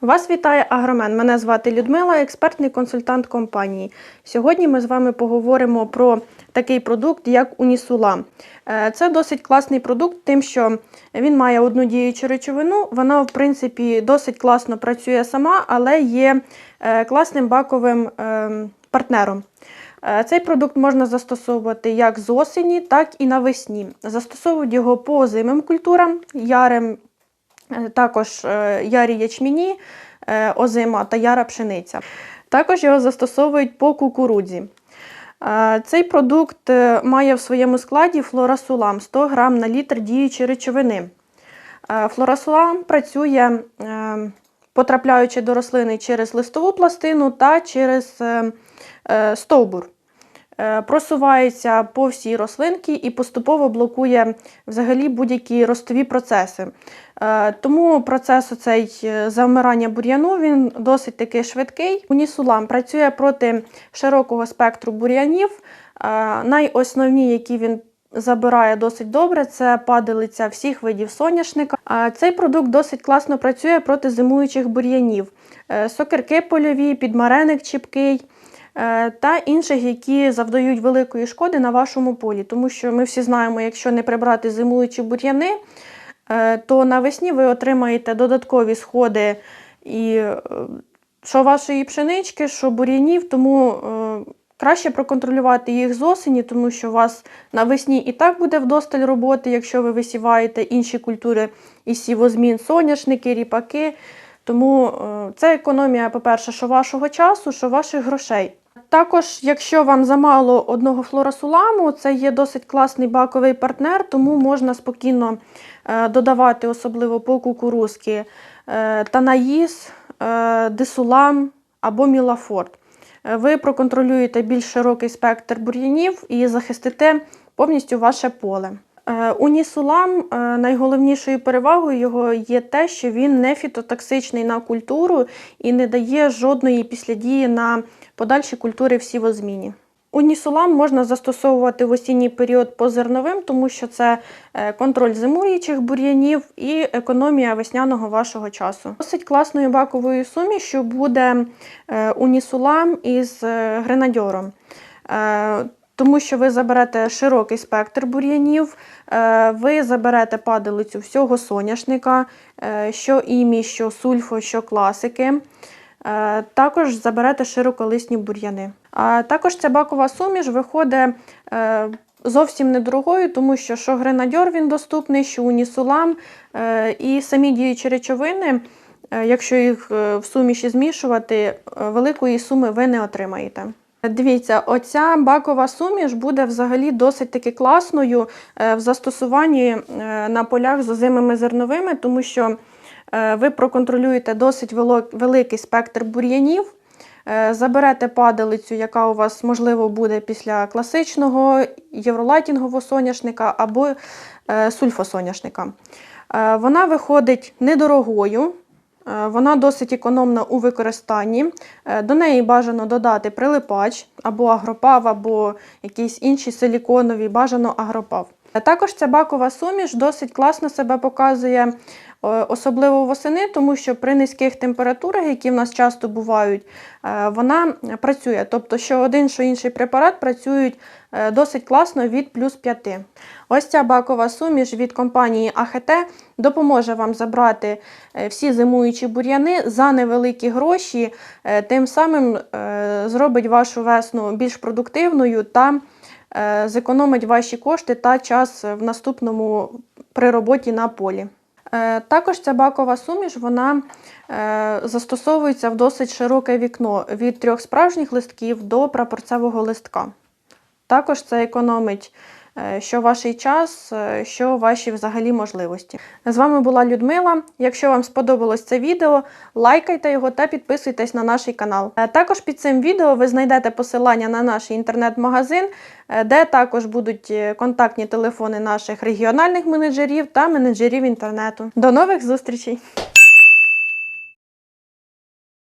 Вас вітає Агромен. Мене звати Людмила, експертний консультант компанії. Сьогодні ми з вами поговоримо про такий продукт, як Унісула. Е, Це досить класний продукт, тим, що він має одну діючу речовину. Вона, в принципі, досить класно працює сама, але є е, класним баковим ем, партнером. Е, Цей продукт можна застосовувати як з осені, так і навесні. Застосовують його по озимим культурам, ярим також е, ярі ячміні, е, озима та яра пшениця. Також його застосовують по кукурудзі. Е, Цей продукт е, має в своєму складі флорасулам 100 г на літр діючої речовини. Е, Флорасулам працює, е, потрапляючи до рослини через листову пластину та через е, е, стовбур. Е, Просувається по всій рослинці і поступово блокує взагалі будь-які ростові процеси. Е, Тому процес оцей е, завмирання бур'яну він досить таки швидкий. Унісулам працює проти широкого спектру бур'янів. Найосновні, які він забирає досить добре, це падалиця всіх видів соняшника. А Цей продукт досить класно працює проти зимуючих бур'янів. Сокирки польові, підмареник чіпкий та інших, які завдають великої шкоди на вашому полі. Тому що ми всі знаємо, якщо не прибрати зимуючі бур'яни, е, то навесні ви отримаєте додаткові сходи і е, що вашої пшенички, що бур'янів, тому е, краще проконтролювати їх з осені, тому що у вас навесні і так буде вдосталь роботи, якщо ви висіваєте інші культури із сівозмін, соняшники, ріпаки. Тому е, це економія, по-перше, що вашого часу, що ваших грошей. Також, якщо вам замало одного флорасуламу, це є досить класний баковий партнер, тому можна спокійно е, додавати, особливо по кукурузки, е, танаїс, е, десулам або мілафорт. Ви проконтролюєте більш широкий спектр бур'янів і захистите повністю ваше поле. Е, Унісулам е, найголовнішою перевагою його є те, що він не фітотоксичний на культуру і не дає жодної післядії на подальші культури в сівозміні. Унісулам можна застосовувати в осінній період по зерновим, тому що це е, контроль зимуючих бур'янів і економія весняного вашого часу. Досить класною баковою сумішю буде унісулам із гренадьором. Тому що ви заберете широкий спектр бур'янів, е, ви заберете падалицю всього соняшника, е, що імі, що сульфо, що класики. Е, Також заберете широколисні бур'яни. А також ця бакова суміш виходить зовсім недорогою, тому що що гренадьор він доступний, що унісулам і самі діючі речовини, якщо їх в суміші змішувати, великої суми ви не отримаєте. Дивіться, оця бакова суміш буде взагалі досить таки класною е, в застосуванні е, на полях з озимими зерновими, тому що е, ви проконтролюєте досить великий спектр бур'янів, заберете падалицю, яка у вас можливо буде після класичного євролайтінгового соняшника або сульфосоняшника. Вона виходить недорогою. Е, Вона досить економна у використанні. Е, До неї бажано додати прилипач або агропав, або якісь інші силіконові, бажано агропав. Також ця бакова суміш досить класно себе показує, е, особливо восени, тому що при низьких температурах, які в нас часто бувають, е, вона працює. Тобто, що один, що інший препарат працюють е, досить класно від плюс 5. Ось ця бакова суміш від компанії АХТ допоможе вам забрати всі зимуючі бур'яни за невеликі гроші, тим самим зробить вашу весну більш продуктивною та зекономить ваші кошти та час в наступному при роботі на полі. Е, Також ця бакова суміш вона е, застосовується в досить широке вікно від трьох справжніх листків до прапорцевого листка. Також це економить е, що ваш час, е, що ваші взагалі можливості. З вами була Людмила. Якщо вам сподобалось це відео, лайкайте його та підписуйтесь на наш канал. Е, Також під цим відео ви знайдете посилання на наш інтернет-магазин, е, де також будуть е, контактні телефони наших регіональних менеджерів та менеджерів інтернету. До нових зустрічей!